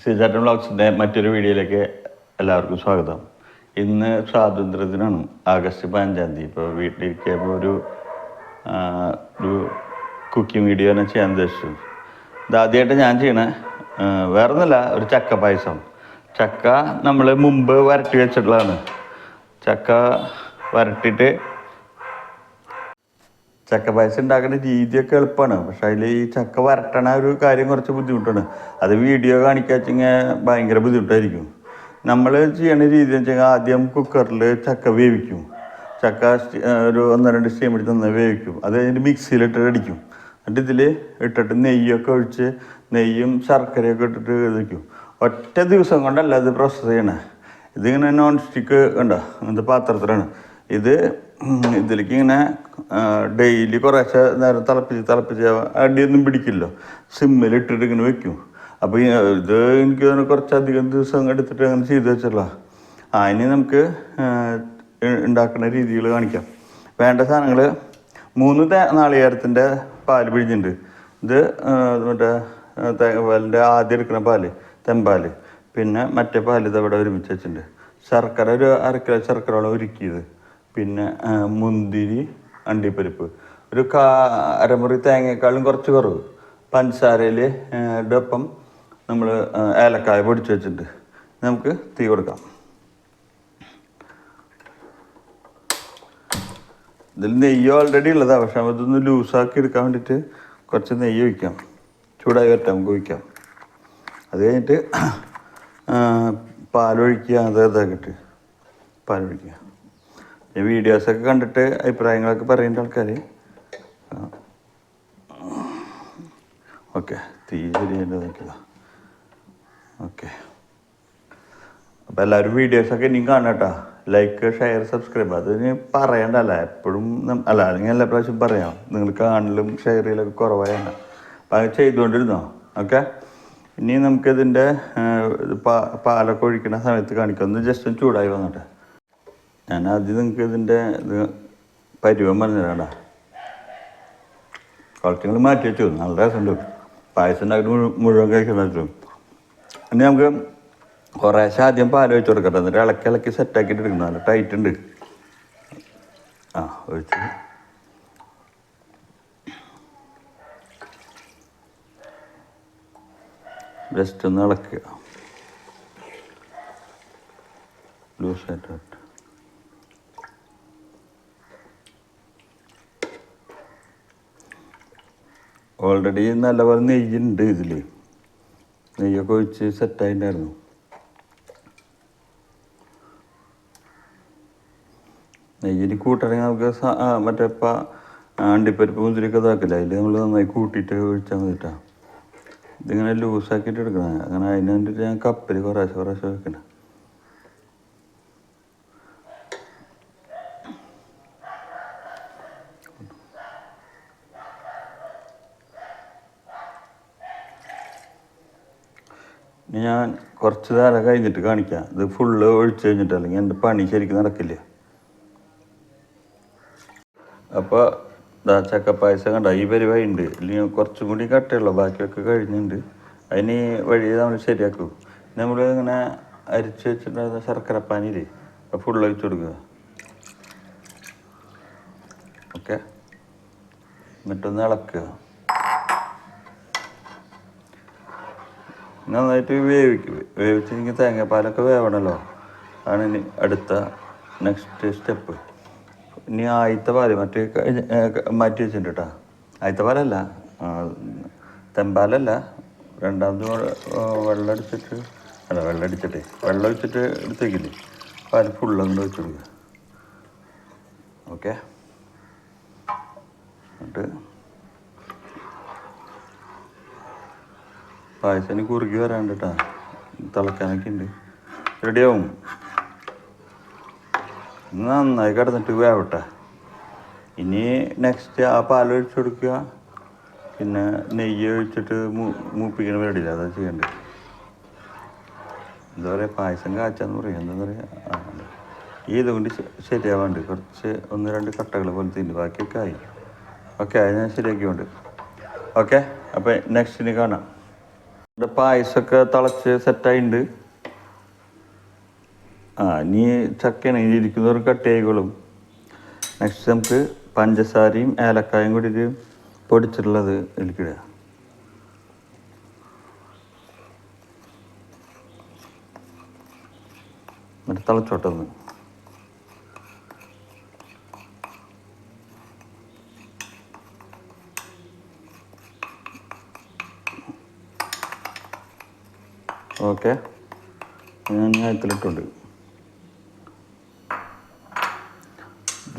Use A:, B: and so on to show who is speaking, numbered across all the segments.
A: സിജാട്ടൻ ബ്ലോഗ്സിന്റെ മറ്റൊരു വീഡിയോയിലേക്ക് എല്ലാവർക്കും സ്വാഗതം. ഇന്ന് സ്വാതന്ത്ര്യദിനമാണ് ആഗസ്റ്റ് പതിനഞ്ചാം തീയതി. ഇപ്പോൾ വീട്ടിലിരിക്കുമ്പോൾ ഒരു ഒരു കുക്കിംഗ് വീഡിയോ തന്നെ ചെയ്യാൻ ഉദ്ദേശിച്ചു ഇതാദ്യമായിട്ട് ഞാൻ ചെയ്യണേ. വേറെ ഒന്നുമില്ല ഒരു ചക്ക പായസം. ചക്ക നമ്മൾ മുമ്പ് വരട്ടി വെച്ചിട്ടുള്ളതാണ്. ചക്ക വരട്ടിയിട്ട് ചക്ക പായസം ഉണ്ടാക്കുന്ന രീതിയൊക്കെ എളുപ്പമാണ്. പക്ഷെ അതിൽ ഈ ചക്ക വരട്ടണ ഒരു കാര്യം കുറച്ച് ബുദ്ധിമുട്ടാണ്. അത് വീഡിയോ കാണിക്കാച്ചെങ്കിൽ ഭയങ്കര ബുദ്ധിമുട്ടായിരിക്കും. നമ്മൾ ചെയ്യണ രീതി എന്ന് വെച്ചാൽ ആദ്യം കുക്കറിൽ ചക്ക വേവിക്കും. ചക്ക ഒരു ഒന്ന് രണ്ട് സ്റ്റീം എടുത്ത് നന്നായി വേവിക്കും. അത് കഴിഞ്ഞിട്ട് മിക്സിയിലിട്ട് അടിക്കും. എന്നിട്ട് ഇതിൽ ഇട്ടിട്ട് നെയ്യൊക്കെ ഒഴിച്ച് നെയ്യും ശർക്കരയൊക്കെ ഇട്ടിട്ട് വയ്ക്കും ഒറ്റ ദിവസം കൊണ്ടല്ല അത് പ്രോസസ്സ് ചെയ്യണേ. ഇതിങ്ങനെ നോൺ സ്റ്റിക്ക് ഉണ്ടോ അങ്ങനത്തെ പാത്രത്തിലാണ്. ഇത് ഇതിലേക്ക് ഇങ്ങനെ ഡെയിലി കുറേശ്ശെ നേരം തിളപ്പിച്ച് തിളപ്പിച്ച് അടിയൊന്നും പിടിക്കില്ല. സിമ്മിൽ ഇട്ടിട്ട് ഇങ്ങനെ വെക്കും. അപ്പോൾ ഇത് എനിക്ക് തന്നെ കുറച്ചധികം ദിവസം എടുത്തിട്ട് അങ്ങനെ ചെയ്ത് വെച്ചല്ലോ ഇനി നമുക്ക് ഉണ്ടാക്കുന്ന രീതികൾ കാണിക്കാം. വേണ്ട സാധനങ്ങൾ മൂന്ന് തേ നാളികേരത്തിന്റെ പാൽ പിഴിഞ്ഞിട്ടുണ്ട്. ഇത് മറ്റേ തേങ്ങപ്പാലിന്റെ ആദ്യം എടുക്കുന്ന പാൽ തെമ്പാൽ പിന്നെ മറ്റേ പാൽ ഇത് ഇവിടെ ഒരുമിച്ച് വെച്ചിട്ടുണ്ട്. ശർക്കര ഒരു അരക്കിലോ ശർക്കരയോളം ഉരുക്കിയത് പിന്നെ മുന്തിരി അണ്ടിപ്പരിപ്പ്. ഒരു കാ അരമുറി തേങ്ങയെക്കാളും കുറച്ച് കുറവ്. പഞ്ചസാരയിൽ ഒപ്പം നമ്മൾ ഏലക്കായ പൊടിച്ച് വെച്ചിട്ടുണ്ട് നമുക്ക് തീ കൊടുക്കാം. ഇതിൽ നെയ്യ് ഓൾറെഡി ഉള്ളതാണ് പക്ഷെ അതൊന്ന് ലൂസാക്കി എടുക്കാൻ വേണ്ടിയിട്ട് കുറച്ച് നെയ്യ് ഒഴിക്കാം. ചൂടായി വരട്ടെ നമുക്ക് ഒഴിക്കാം. അത് കഴിഞ്ഞിട്ട് പാലൊഴിക്കുക അത് ഇതാക്കിയിട്ട് പാലൊഴിക്കുക. ഈ വീഡിയോസൊക്കെ കണ്ടിട്ട് അഭിപ്രായങ്ങളൊക്കെ പറയേണ്ട ആൾക്കാർ ഓക്കെ. തീ ശരിയായിട്ട് നോക്കുക ഓക്കെ. അപ്പോൾ എല്ലാവരും വീഡിയോസൊക്കെ ഇനിയും കാണാം കേട്ടോ ലൈക്ക് ഷെയർ സബ്സ്ക്രൈബ് അത് ഇനി പറയണ്ടല്ല. എപ്പോഴും അല്ല അല്ലെങ്കിൽ എല്ലാ പ്രാവശ്യം പറയാം. നിങ്ങൾ കാണലും ഷെയർ ചെയ്യലൊക്കെ കുറവായാണ്. അപ്പം അത് ചെയ്തുകൊണ്ടിരുന്നോ? ഓക്കെ. ഇനി നമുക്കിതിന്റെ പാലൊക്കെ ഒഴിക്കുന്ന സമയത്ത് കാണിക്കാം. ഒന്ന് ജസ്റ്റ് ഒന്ന് ചൂടായി വന്നോട്ടെ. ഞാൻ ആദ്യം നിങ്ങൾക്ക് ഇതിന്റെ ഇത് പരിവം പറഞ്ഞതാടാ കുറച്ച് നിങ്ങൾ മാറ്റി വെച്ചു. നല്ല രസമുണ്ട്. പായസം ഉണ്ടാക്കി മുഴു- മുഴുവൻ കഴിക്കാൻ പറ്റും. ഇനി നമുക്ക് കുറേശ്ശെ ആദ്യം പാൽ ഒഴിച്ച് കൊടുക്കട്ടെ. എന്നിട്ട് ഇളക്കി ഇളക്കി സെറ്റാക്കിയിട്ട് എടുക്കുന്നു നല്ല ടൈറ്റ് ഉണ്ട്. ആ ഒഴിച്ച്. ജസ്റ്റ് ഒന്ന് ഇളക്കുക. ലൂസായിട്ട് ഓൾറെഡി നല്ലപോലെ നെയ്യുണ്ട് ഇതിൽ നെയ്യൊക്കെ ഒഴിച്ച് സെറ്റായിട്ടുണ്ടായിരുന്നു നെയ്യിന് കൂട്ടണമെങ്കിൽ നമുക്ക് മറ്റേ പ അണ്ടിപ്പരിപ്പ് മുന്തിരിയൊക്കെ ഇതാക്കില്ല? അതിൽ നമ്മൾ നന്നായി കൂട്ടിയിട്ട് ഒഴിച്ചാൽ മതിട്ടാ. ഇതിങ്ങനെ ലൂസാക്കിയിട്ട് എടുക്കണേ. അങ്ങനെ അതിന് വേണ്ടിയിട്ട് ഞാൻ കപ്പിൽ കുറേശ്ശെ കുറേശ്ശെ വെക്കണം. ഞാൻ കുറച്ച് നേരം കഴിഞ്ഞിട്ട് കാണിക്കാം. ഇത് ഫുള്ള് ഒഴിച്ച് കഴിഞ്ഞിട്ട് അല്ലെങ്കിൽ എന്റെ പണി ശരിക്കും നടക്കില്ല. അപ്പോൾ ദാ പായസം കണ്ട? ഈ പരിപാടി ഉണ്ട്. ഇല്ലെങ്കിൽ കുറച്ചും കൂടി കട്ടയുള്ളൂ ബാക്കിയൊക്കെ കഴിഞ്ഞിട്ടുണ്ട്. അതിന് വഴി നമ്മൾ ശരിയാക്കും. നമ്മൾ ഇങ്ങനെ അരിച്ച് വെച്ചിട്ടുണ്ടായിരുന്ന ശർക്കരപ്പാനിയില്ലേ അത് ഫുള്ള് ഒഴിച്ച് കൊടുക്കുക. ഓക്കെ എന്നിട്ടൊന്ന് ഇളക്കുക. നന്നായിട്ട് വേവിക്കും വേവിച്ചെങ്കിൽ തേങ്ങാപ്പാലൊക്കെ വേവണല്ലോ. ആണ് ഇനി അടുത്ത നെക്സ്റ്റ് സ്റ്റെപ്പ് ഇനി ആദ്യത്തെ പാൽ മറ്റേ മാറ്റി വെച്ചിട്ടുണ്ട് കേട്ടോ ആദ്യത്തെ പാലല്ല തെമ്പാലല്ല. രണ്ടാമത് വെള്ളം അടിച്ചിട്ട് അല്ല വെള്ളം അടിച്ചിട്ട് വെള്ളം ഒഴിച്ചിട്ട് എടുത്തേക്കില്ലേ. പാൽ ഫുള്ള് കൊണ്ട് വെച്ച് കൊടുക്കുക ഓക്കെ എന്നിട്ട് പായസം കുറുകി വരാണ്ട് തിളക്കാനൊക്കെ ഉണ്ട്. റെഡിയാവും. നന്നായി കിടന്നിട്ട് വേവട്ടെ. ഇനി നെക്സ്റ്റ് ആ പാൽ ഒഴിച്ചു കൊടുക്കുക. പിന്നെ നെയ്യ് ഒഴിച്ചിട്ട് മൂ- മൂപ്പിക്കണ പരിപാടിയില്ല. അതാ ചെയ്യണ്ടത്. എന്താ പറയുക പായസം കാച്ചാന്ന് പറയുക എന്താ പറയുക ഈ ഇതുകൊണ്ട് ശരിയാവാണ്ട്. കുറച്ച് ഒന്ന് രണ്ട് കട്ടകൾ പോലത്തെ ഉണ്ട് ബാക്കിയൊക്കെ ആയി. ഓക്കെ അത് ഞാൻ ശരിയാക്കിയുണ്ട് ഓക്കെ അപ്പോൾ നെക്സ്റ്റിന് കാണാം. ഇവിടെ പായസമൊക്കെ തിളച്ച് സെറ്റായിട്ടുണ്ട് ആ ഇനി ചക്കയാണ്. ഇനി ഇരിക്കുന്നവർ കട്ട് കട്ടയകളും. നെക്സ്റ്റ് നമുക്ക് പഞ്ചസാരയും ഏലക്കായും കൂടി ഇത് പൊടിച്ചിട്ടുള്ളത് ഇതിലേക്കിടുക എന്നിട്ട് തിളച്ചോട്ടെ ഒന്ന്. ഓക്കെ. ഞാൻ ഇതിലിട്ടുണ്ട്.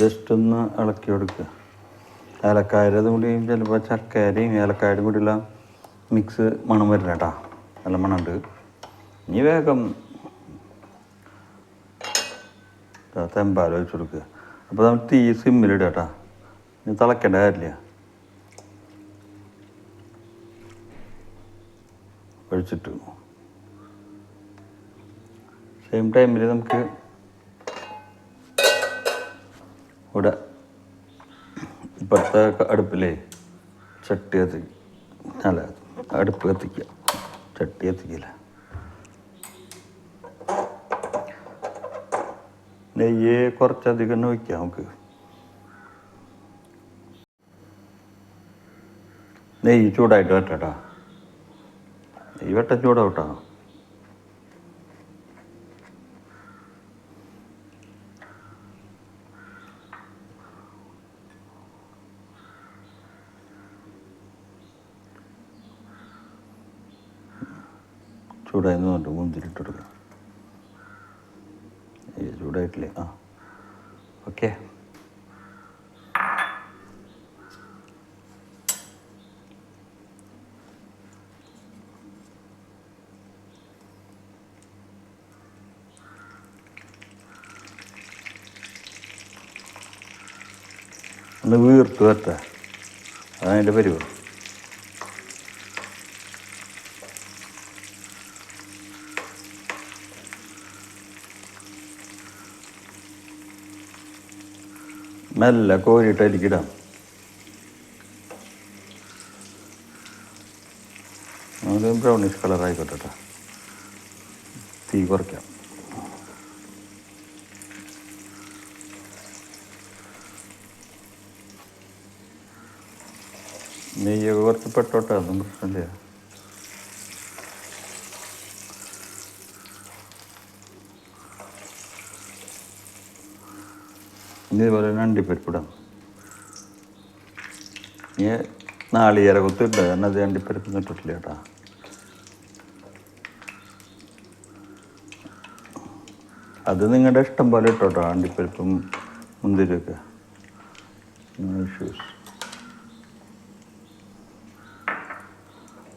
A: ജസ്റ്റ് ഒന്ന് ഇളക്കി കൊടുക്കുക ഏലക്കായതും കൂടി ചിലപ്പോൾ ചക്കരയും ഏലക്കായരും കൂടിയുള്ള മിക്സ് മണം വരില്ല കേട്ടോ നല്ല മണമുണ്ട്. ഇനി വേഗം തെമ്പാൽ കൊടുക്കുക അപ്പോൾ നമ്മൾ തീ സിമ്മിലിടുക കേട്ടോ ഇനി തിളക്കേണ്ട കാര്യമില്ല. ഒഴിച്ചിട്ട്. സെയിം ടൈമിൽ നമുക്ക് ഇവിടെ ഇപ്പോഴത്തെ അടുപ്പിലേ ചട്ടി കത്തി അല്ല അടുപ്പ് കത്തിക്കുക. ചട്ടി കത്തിക്കില്ല. നെയ്യ് കുറച്ചധികം തന്നെ ഒഴിക്കാം നമുക്ക്. നെയ്യ് ചൂടായിട്ട് വെട്ടാ നെയ്യ് വെട്ട ചൂടാവട്ടോ. ചൂടായി നോട്ട് മുന്തിരിട്ട് കൊടുക്കുക ഏയ് ചൂടായിട്ടില്ലേ? ആ ഓക്കെ. ഒന്ന് വീർത്ത് വരട്ടെ. അതാണ് എന്റെ പരിപാടി. മെല്ലെ കോരിയിട്ട് അരിക്കിടാം. ഒരു ബ്രൗണിഷ് കളറായിക്കോട്ടെ തീ കുറയ്ക്കാം. നെയ്യൊക്കെ കുറച്ച് പെട്ടോട്ടെ ഒന്നും പ്രശ്നമില്ല. ഇനി ഇതുപോലെ അണ്ടിപ്പരിപ്പിടാം നീ നാളികേര കുത്തിട്ട് കാരണം അത് അണ്ടിപ്പരിപ്പ് ഇട്ടിട്ടില്ല കേട്ടാ. അത് നിങ്ങളുടെ ഇഷ്ടം പോലെ ഇട്ടോട്ടോ അണ്ടിപ്പരിപ്പും മുന്തിരിയൊക്കെ.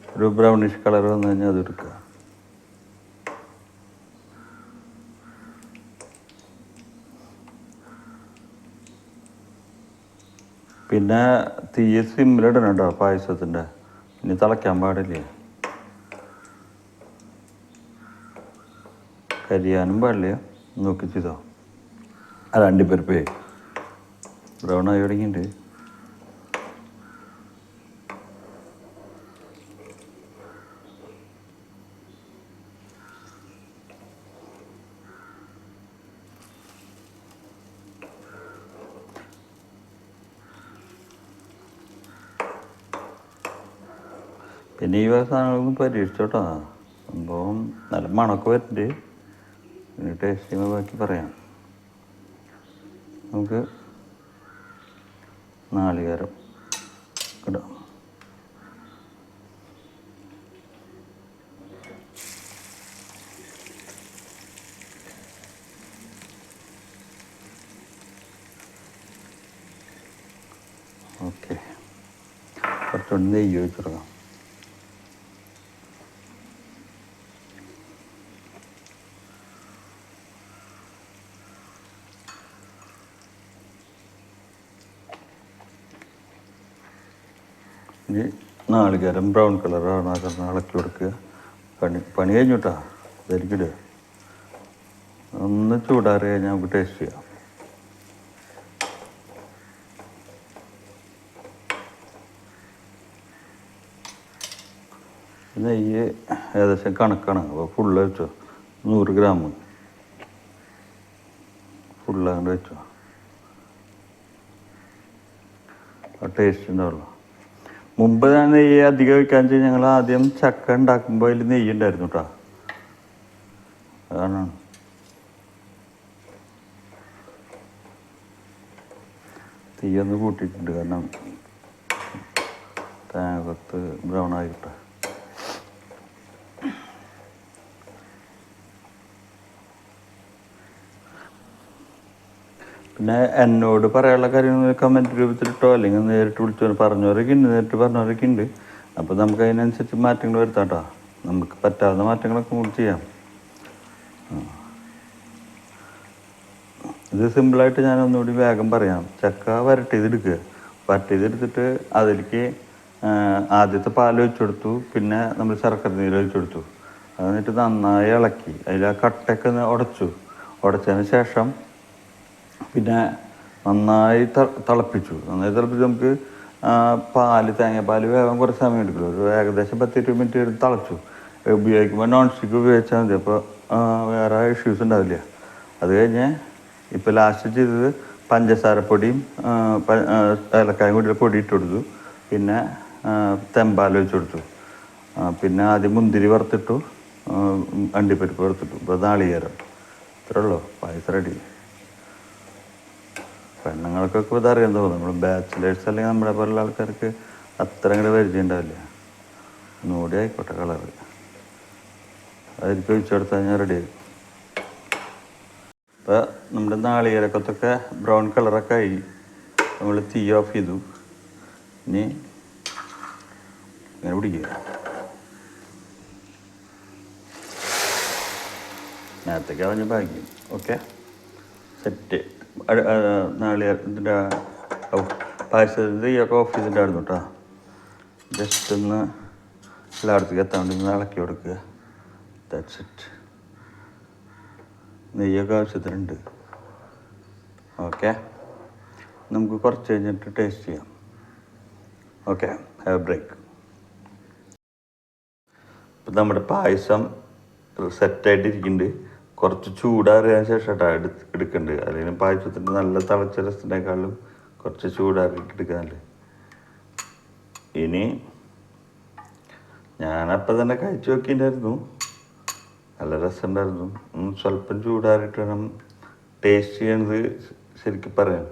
A: ഒരു ബ്രൗണിഷ് കളർ വന്നു കഴിഞ്ഞാൽ അത് എടുക്കുക പിന്നെ തീയ സിമ്മിലിടണം കേട്ടോ പായസത്തിന്റെ? ഇനി തിളയ്ക്കാൻ പാടില്ലേ? കരിയാനും പാടില്ല? നോക്കി ചെയ്തോ. അല്ല അണ്ടിപ്പരിപ്പേ ബ്രൗൺ ആയി തുടങ്ങിയിട്ടുണ്ട്. പിന്നെ ഈ വക സാധനങ്ങളൊന്നും പരീക്ഷിച്ചോട്ടോ. സംഭവം നല്ല മണമൊക്കെ വരുന്നുണ്ട് പിന്നെ ടേസ്റ്റ് ചെയ്യുമ്പോൾ ബാക്കി പറയാം. നമുക്ക് നാളികേരം ഇടാം. ഓക്കെ. കുറച്ചുകൊണ്ട് നെയ്യ് വെച്ചെടുക്കാം ഇനി നാളികേരം ബ്രൗൺ കളറാണ് അതൊന്ന് ഇളക്കി കൊടുക്കുക. പണി പണി കഴിഞ്ഞിട്ടാ. ധരിക്കിടുക ഒന്ന് ചൂടാറി കഴിഞ്ഞാൽ നമുക്ക് ടേസ്റ്റ് ചെയ്യാം. നെയ്യ് ഏകദേശം കണക്കാണ്. അപ്പോൾ ഫുള്ള് വെച്ചോ. നൂറ് ഗ്രാം ഫുള്ള് അങ്ങോട്ട് വെച്ചോ. ആ ടേസ്റ്റ് ഉണ്ടാവുള്ളൂ മുമ്പ് ഞാൻ നെയ്യ് അധികം വയ്ക്കാൻ വെച്ചാൽ ഞങ്ങൾ ആദ്യം ചക്ക ഉണ്ടാക്കുമ്പോൾ അതിൽ നെയ്യ് ഉണ്ടായിരുന്നു കേട്ടോ അതാണ്. തീയൊന്ന് കൂട്ടിയിട്ടുണ്ട് കാരണം തേങ്ങത്ത് ബ്രൗൺ ആയിട്ടെ പിന്നെ എന്നോട് പറയാനുള്ള കാര്യങ്ങൾ കമന്റ് രൂപത്തിലിട്ടോ അല്ലെങ്കിൽ നേരിട്ട് വിളിച്ചോ പറഞ്ഞവരൊക്കെ ഉണ്ട് നേരിട്ട് പറഞ്ഞവരൊക്കെ ഉണ്ട്. അപ്പോൾ നമുക്ക് അതിനനുസരിച്ച് മാറ്റങ്ങൾ വരുത്താം കേട്ടോ നമുക്ക് പറ്റാവുന്ന മാറ്റങ്ങളൊക്കെ കൂടി ചെയ്യാം. ഇത് സിമ്പിളായിട്ട് ഞാൻ ഒന്നുകൂടി വേഗം പറയാം. ചക്ക വരട്ടിയതെടുക്കുക വരട്ടിയതെടുത്തിട്ട് അതിലേക്ക് ആദ്യത്തെ പാൽ വെച്ചെടുത്തു പിന്നെ നമ്മൾ ശർക്കര നീര് ഒഴിച്ചെടുത്തു എന്നിട്ട് നന്നായി ഇളക്കി. അതിൽ ആ കട്ടയൊക്കെ ഒന്ന് ഉടച്ചു. ഉടച്ചതിന് ശേഷം പിന്നെ നന്നായി തിളപ്പിച്ചു. നന്നായി തിളപ്പിച്ച് നമുക്ക് പാൽ തേങ്ങാപ്പാൽ വേഗം കുറച്ച് സമയം എടുക്കുമല്ലോ ഒരു ഏകദേശം പത്തിരുപത് മിനിറ്റ് എടുത്ത് തിളച്ചു. ഉപയോഗിക്കുമ്പോൾ നോൺ സ്റ്റിക്ക് ഉപയോഗിച്ചാൽ മതി. അപ്പോൾ വേറെ ഇഷ്യൂസ് ഉണ്ടാവില്ല. അത് കഴിഞ്ഞ് ഇപ്പോൾ ലാസ്റ്റ് ചെയ്തത് പഞ്ചസാരപ്പൊടിയും ഏലക്കായും കൂടി പൊടി ഇട്ട് കൊടുത്തു. പിന്നെ തെമ്പാൽ വെച്ച് കൊടുത്തു. പിന്നെ ആദ്യം മുന്തിരി വറുത്തിട്ടു അണ്ടിപ്പരിപ്പ് വറുത്തിട്ടു. ഇപ്പോൾ നാളികേരം. ഇത്രയുള്ളൂ പായസം റെഡി പെണ്ണുങ്ങൾക്കൊക്കെ ഇത് അറിയാൻ തോന്നും നമ്മൾ ബാച്ചിലേഴ്സ് അല്ലെങ്കിൽ നമ്മുടെ പോലുള്ള ആൾക്കാർക്ക് അത്ര അങ്ങോട്ട് പരിചയം ഉണ്ടാവില്ല. ഒന്നുകൂടി ആയിക്കോട്ടെ കളറ് അതായിരിക്കും ഒഴിച്ചു കൊടുത്താൽ ഞാൻ റെഡി ആയി. ഇപ്പോൾ നമ്മുടെ നാളികേരക്കത്തൊക്കെ ബ്രൗൺ കളറൊക്കെ ആയി. നമ്മൾ തീ ഓഫ് ചെയ്തു. ഇനി ഇങ്ങനെ പിടിക്കുക. നേരത്തേക്ക് അവഞ്ഞ ഭാഗ്യം. Okay set. നാളെ ഇതിന്റെ പായസത്തിന്റെ ഒക്കെ ഓഫീസിന്റെ ആയിരുന്നു കേട്ടോ ജസ്റ്റ് ഒന്ന് എല്ലായിടത്തേക്ക് എത്താൻ വേണ്ടി ഒന്ന് ഇളക്കി കൊടുക്കുക. ദാറ്റ്സ് ഇറ്റ് നെയ്യൊക്കെ ആവശ്യത്തിനുണ്ട്. ഓക്കെ നമുക്ക് കുറച്ച് കഴിഞ്ഞിട്ട് ടേസ്റ്റ് ചെയ്യാം. ഓക്കെ ഹാവ് ബ്രേക്ക് ഇപ്പം നമ്മുടെ പായസം സെറ്റായിട്ടിരിക്കുന്നുണ്ട് കുറച്ച് ചൂടാറിയതിന് ശേഷം കേട്ടോ എടുത്ത് എടുക്കുന്നുണ്ട് അല്ലെങ്കിൽ പായസത്തിന്റെ നല്ല തിളച്ച രസത്തിനേക്കാളും കുറച്ച് ചൂടാറിയിട്ട് എടുക്കാനല്ലേ ഇനി ഞാനപ്പം തന്നെ കഴിച്ചു നോക്കിയിട്ടുണ്ടായിരുന്നു നല്ല രസമുണ്ടായിരുന്നു. സ്വല്പം ചൂടാറിയിട്ട് വേണം ടേസ്റ്റ് ചെയ്യണത് ശരിക്കും പറയാൻ.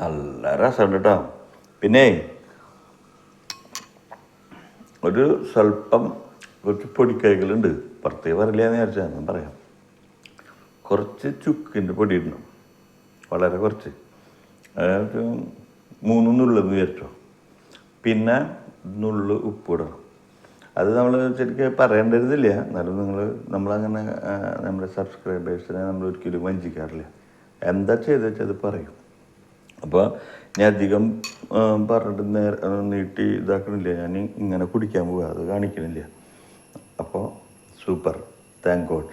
A: നല്ല രസമുണ്ട് കേട്ടോ പിന്നെ ഒരു സ്വല്പം കുറച്ച് പൊടിക്കൈകളുണ്ട്. പ്രത്യേകം പറയില്ല എന്ന് വിചാരിച്ചാൽ ഞാൻ പറയാം. കുറച്ച് ചുക്കിന്റെ പൊടി ഇടണം വളരെ കുറച്ച്. അതായത് മൂന്ന് നുള്ളെന്ന് വിചാരിച്ചോ. പിന്നെ നുള്ള് ഉപ്പ് ഇടണം. അത് നമ്മൾ ശരിക്കും പറയേണ്ടരുതില്ല എന്നാലും നിങ്ങൾ നമ്മളങ്ങനെ നമ്മുടെ സബ്സ്ക്രൈബേഴ്സിനെ നമ്മൾ ഒരിക്കലും വഞ്ചിക്കാറില്ല. എന്താ ചെയ്ത് വെച്ചാൽ അത് പറയും. അപ്പോൾ ഞാൻ അധികം പറഞ്ഞിട്ട് നേരെ നീട്ടി ഇതാക്കണില്ല. ഞാൻ ഇങ്ങനെ കുടിക്കാൻ പോവുക അത് കാണിക്കണില്ല. അപ്പോൾ സൂപ്പർ. Thank God